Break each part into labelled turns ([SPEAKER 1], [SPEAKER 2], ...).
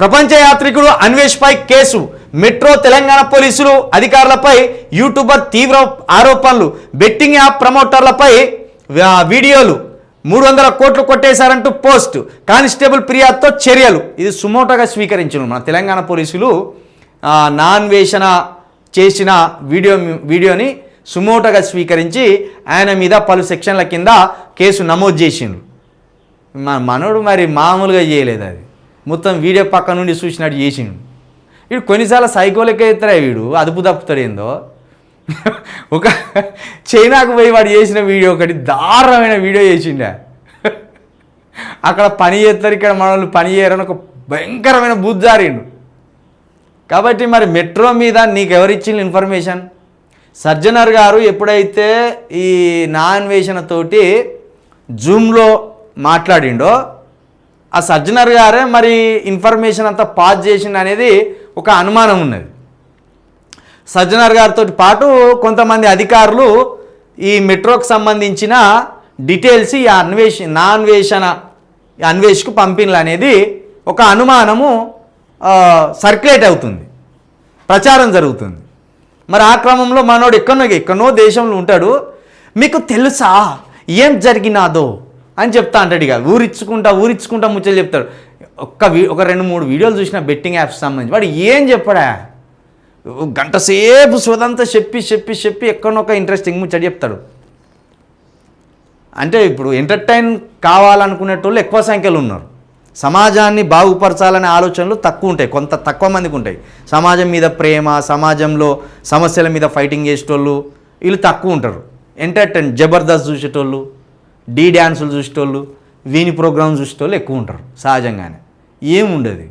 [SPEAKER 1] ప్రపంచ యాత్రికుడు అన్వేష్పై కేసు. మెట్రో తెలంగాణ పోలీసులు అధికారులపై యూట్యూబర్ తీవ్ర ఆరోపణలు. బెట్టింగ్ యాప్ ప్రమోటర్లపై వీడియోలు. మూడు వందల కోట్లు కొట్టేశారంటూ పోస్ట్. కానిస్టేబుల్ ఫిర్యాదుతో చర్యలు. ఇది సుమోటోగా స్వీకరించను. మన తెలంగాణ పోలీసులు నాన్వేషణ నాన్ వేషణ చేసిన వీడియో వీడియోని సుమోటోగా స్వీకరించి ఆయన మీద పలు సెక్షన్ల కింద కేసు నమోదు చేసిండ్రు. మా మనోడు మరి మామూలుగా చేయలేదు అది. మొత్తం వీడియో పక్క నుండి చూసినట్టు చేసిండు. వీడు కొన్నిసార్లు సైకోలకే ఎత్తారా వీడు అదుపు తప్పుతాడు ఏందో. ఒక చైనాకు పోయి వాడు చేసిన వీడియో ఒకటి దారుణమైన వీడియో చేసిండే. అక్కడ పని చేస్తారు ఇక్కడ మన వాళ్ళు పని చేయరని ఒక భయంకరమైన బుద్ధారిండు కాబట్టి మరి మెట్రో మీద నీకు ఎవరిచ్చిన ఇన్ఫర్మేషన్? సర్జనర్ గారు ఎప్పుడైతే ఈ నాన్వేషణతోటి జూమ్లో మాట్లాడిండో ఆ సజ్జనర్ గారే మరి ఇన్ఫర్మేషన్ అంతా పాస్ చేసింది అనేది ఒక అనుమానం ఉన్నది. సజ్జనర్ గారితో పాటు కొంతమంది అధికారులు ఈ మెట్రోకి సంబంధించిన డీటెయిల్స్ ఈ అన్వేష నా అన్వేషణ ఈ పంపిణీలు అనేది ఒక అనుమానము సర్క్యులేట్ అవుతుంది. ప్రచారం జరుగుతుంది. మరి ఆ క్రమంలో మనోడు ఎక్కడో ఎక్కడో దేశంలో ఉంటాడు. మీకు తెలుసా? ఏం జరిగినాదో? అని చెప్తా అంటాడు ఇక. ఊరిచ్చుకుంటా ఊరిచ్చుకుంటా ముచ్చలు చెప్తాడు. ఒక్క వీ ఒక రెండు మూడు వీడియోలు చూసిన బెట్టింగ్ యాప్స్ సంబంధించి. వాడు ఏం చెప్పడా? గంట సేపు సోదంతా చెప్పి చెప్పి చెప్పి ఎక్కడొక ఇంట్రెస్టింగ్ ముచ్చట చెప్తాడు. అంటే ఇప్పుడు ఎంటర్టైన్ కావాలనుకునేటోళ్ళు ఎక్కువ సంఖ్యలో ఉన్నారు. సమాజాన్ని బాగుపరచాలనే ఆలోచనలు తక్కువ ఉంటాయి. కొంత తక్కువ మందికి ఉంటాయి. సమాజం మీద ప్రేమ సమాజంలో సమస్యల మీద ఫైటింగ్ చేసేటోళ్ళు వీళ్ళు తక్కువ ఉంటారు. ఎంటర్టైన్ జబర్దస్త్ చూసేటోళ్ళు. డీ డ్యాన్సులు చూసేటోళ్ళు వీని ప్రోగ్రామ్ చూసేటోళ్ళు ఎక్కువ ఉంటారు సహజంగానే. ఏముండదు.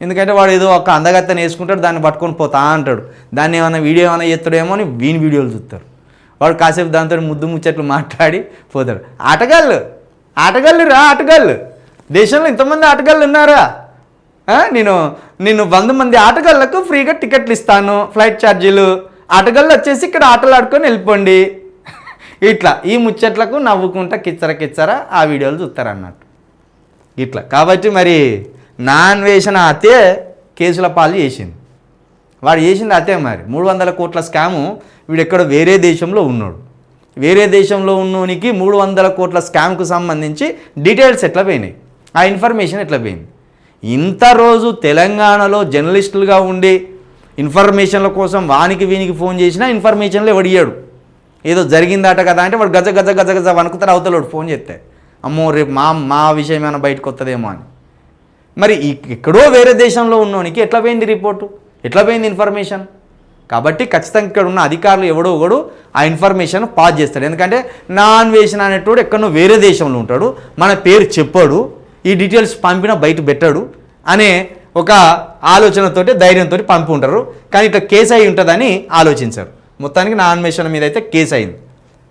[SPEAKER 1] ఎందుకంటే వాడు ఏదో ఒక అందగత్తని వేసుకుంటాడు దాన్ని పట్టుకొని పోతా అంటాడు. దాన్ని ఏమైనా వీడియో ఏమైనా చేస్తాడేమో అని వీని వీడియోలు చూస్తారు. వాడు కాసేపు దాంతో ముద్దు ముచ్చట్లు మాట్లాడి పోతాడు. ఆటగాళ్ళు ఆటగాళ్ళు రా ఆటగాళ్ళు. దేశంలో ఇంతమంది ఆటగాళ్ళు ఉన్నారా? నేను నేను వంద మంది ఆటగాళ్ళకు ఫ్రీగా టికెట్లు ఇస్తాను ఫ్లైట్ ఛార్జీలు. ఆటగాళ్ళు వచ్చేసి ఇక్కడ ఆటలు ఆడుకొని వెళ్ళిపోండి. ఇట్లా ఈ ముచ్చట్లకు నవ్వుకుంటా కిచ్చర కిచ్చర ఆ వీడియోలు చూస్తారు అన్నట్టు ఇట్లా. కాబట్టి మరి నాన్ వేసిన అతే కేసుల పాలు చేసింది. వాడు చేసింది అతే మరి. మూడు వందల కోట్ల స్కాము వీడు ఎక్కడ వేరే దేశంలో ఉన్నాడు. వేరే దేశంలో ఉన్నోనికి మూడు వందల కోట్ల స్కామ్కు సంబంధించి డీటెయిల్స్ ఎట్లా పోయినాయి? ఆ ఇన్ఫర్మేషన్ ఎట్లా పోయింది? ఇంత రోజు తెలంగాణలో జర్నలిస్టులుగా ఉండి ఇన్ఫర్మేషన్ల కోసం వానికి వీనికి ఫోన్ చేసినా ఇన్ఫర్మేషన్లు ఎవడియాడు ఏదో జరిగిందట కదా అంటే వాడు గజ గజ గజ గజ వణుకుతారు అవతలోడు ఫోన్ చేస్తే. అమ్మో రేపు మా మా విషయం ఏమైనా బయటకు వస్తుందేమో అని. మరి ఎక్కడో వేరే దేశంలో ఉన్నోనికి ఎట్లా పోయింది రిపోర్టు? ఎట్లా పోయింది ఇన్ఫర్మేషన్? కాబట్టి ఖచ్చితంగా ఇక్కడ ఉన్న అధికారులు ఎవడో ఒకడు ఆ ఇన్ఫర్మేషన్ పాస్ చేస్తాడు. ఎందుకంటే నాన్ వేషన్ అనేటోడు ఎక్కడో వేరే దేశంలో ఉంటాడు మన పేరు చెప్పాడు ఈ డీటెయిల్స్ పంపిన బయట పెట్టాడు అనే ఒక ఆలోచనతోటి ధైర్యంతో పంపి ఉంటారు కానీ ఇట్లా కేసు అయి ఉంటుందని ఆలోచించారు. మొత్తానికి నా అన్వేషణ మీద అయితే కేసు అయింది